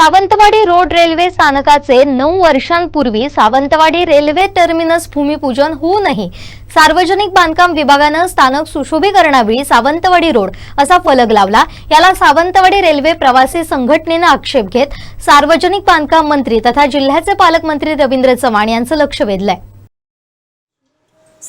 Sawantwadi road railway स्थानकाचे नऊ वर्षांपूर्वी सावंतवाडी रेल्वे टर्मिनस भूमिपूजन होऊनही सार्वजनिक बांधकाम विभागानं स्थानक सुशोभीकरणावेळी सावंतवाडी रोड असा फलक लावला. याला सावंतवाडी रेल्वे प्रवासी संघटनेनं आक्षेप घेत सार्वजनिक बांधकाम मंत्री तथा जिल्ह्याचे पालकमंत्री रवींद्र चव्हाण यांचं लक्ष वेधलंय.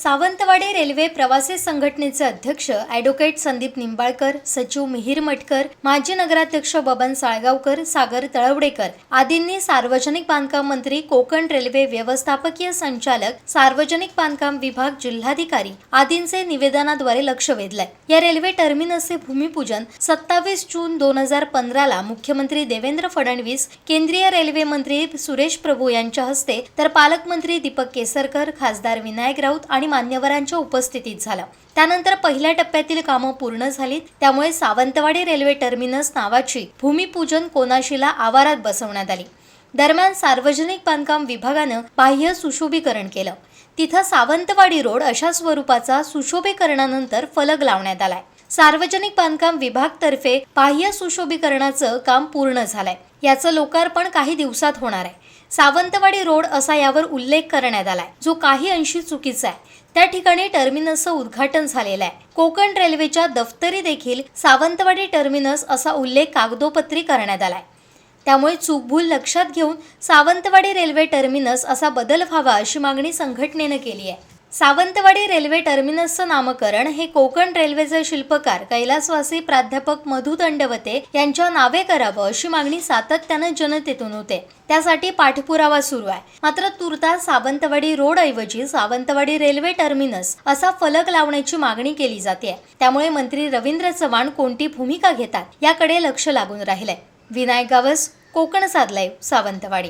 सावंतवाडी रेल्वे प्रवासी संघटनेचे अध्यक्ष ॲडव्होकेट संदीप निंबाळकर सचिव मिहीर मटकर माजी नगराध्यक्ष बबन साळगावकर सागर तळवडेकर आदींनी सार्वजनिक बांधकाम मंत्री कोकण रेल्वे व्यवस्थापकीय संचालक सार्वजनिक बांधकाम विभाग जिल्हाधिकारी आदींचे निवेदनाद्वारे लक्ष वेधलंय. या रेल्वे टर्मिनसचे भूमिपूजन सत्तावीस जून दोन हजार पंधराला मुख्यमंत्री देवेंद्र फडणवीस केंद्रीय रेल्वे मंत्री सुरेश प्रभू यांच्या हस्ते तर पालकमंत्री दीपक केसरकर खासदार विनायक राऊत आणि मान्यवरांच्या उपस्थितीत झालं. त्यानंतर पहिल्या टप्प्यातील कामं पूर्ण झालीत. त्यामुळे सावंतवाडी रेल्वे टर्मिनस नावाची भूमिपूजन कोनाशीला आवारात बसवण्यात आली. दरम्यान सार्वजनिक बांधकाम विभागानं बाह्य सुशोभीकरण केलं. तिथं सावंतवाडी रोड अशा स्वरूपाचा सुशोभीकरणानंतर फलक लावण्यात आलाय. सार्वजनिक बांधकाम विभागतर्फे बाह्य सुशोभीकरणाचं काम पूर्ण झालंय. याचं लोकार्पण काही दिवसात होणार आहे. सावंतवाडी रोड असा यावर उल्लेख करण्यात आलाय. जो काही अंशी चुकीचा आहे. त्या ठिकाणी टर्मिनसचं उद्घाटन झालेलं आहे. कोकण रेल्वेच्या दफ्तरी देखील सावंतवाडी टर्मिनस असा उल्लेख कागदोपत्री करण्यात आलाय. त्यामुळे चूकभूल लक्षात घेऊन सावंतवाडी रेल्वे टर्मिनस असा बदल व्हावा अशी मागणी संघटनेनं केली आहे. सावंतवाडी रेल्वे टर्मिनसचं नामकरण हे कोकण रेल्वेचे शिल्पकार कैलासवासी प्राध्यापक मधु दंडवते यांच्या नावे करावं अशी मागणी सातत्यानं जनतेतून होते. त्यासाठी पाठपुरावा सुरू आहे. मात्र तुर्तास सावंतवाडी रोड ऐवजी सावंतवाडी रेल्वे टर्मिनस असा फलक लावण्याची मागणी केली जाते. त्यामुळे मंत्री रवींद्र चव्हाण कोणती भूमिका घेतात याकडे लक्ष लागून राहिलंय. विनायक गावस कोकण साधलाय सावंतवाडी.